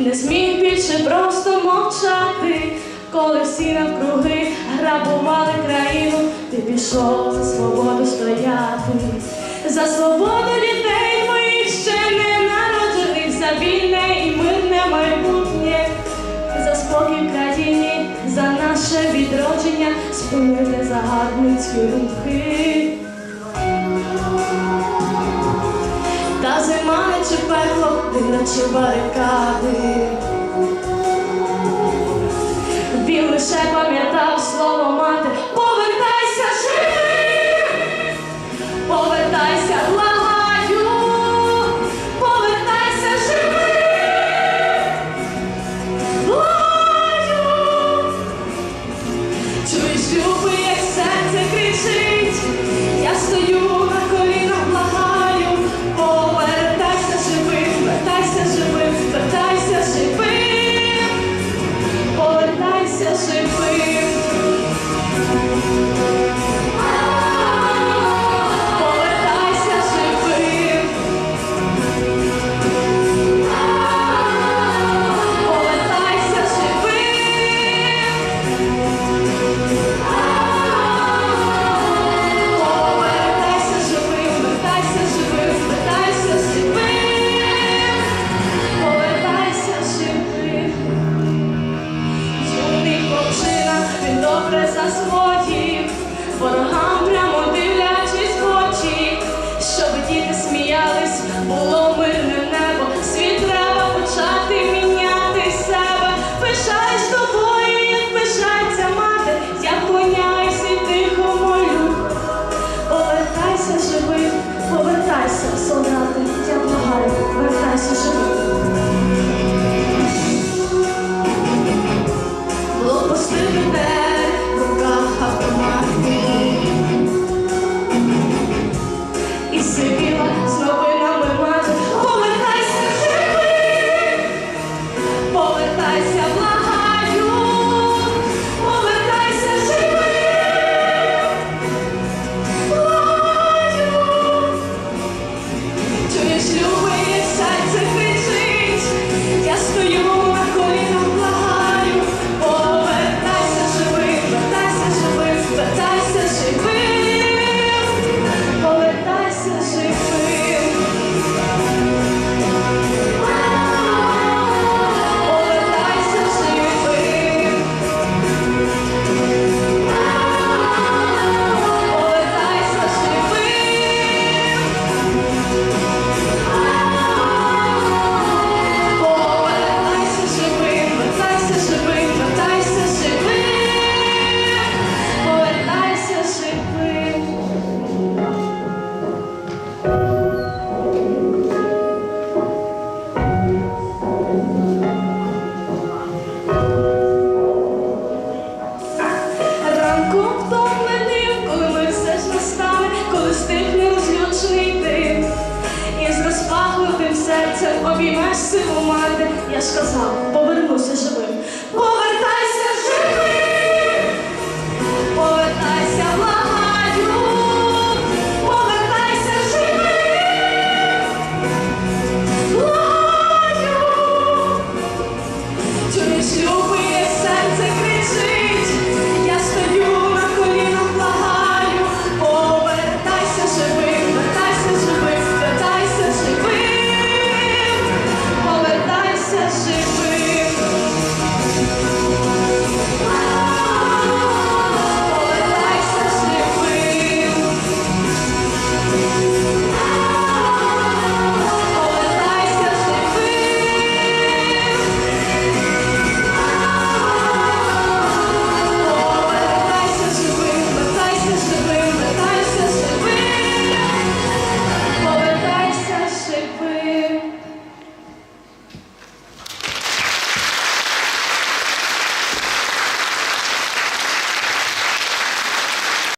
не смій більше просто мовчати, коли всі навкруги грабували країну, ти пішов за свободу стояти, за свободу дітей твоїх ще не народжених, за вільне і мирне майбутнє, за спокій в країні, за наше відродження, спинили загарбницькі рухи. зима, наче пекло, ти наче барикади. Він лише пам'ятав слово мати. обіймеш сину мати. Я ж казав, повернуся живим. Повертайся!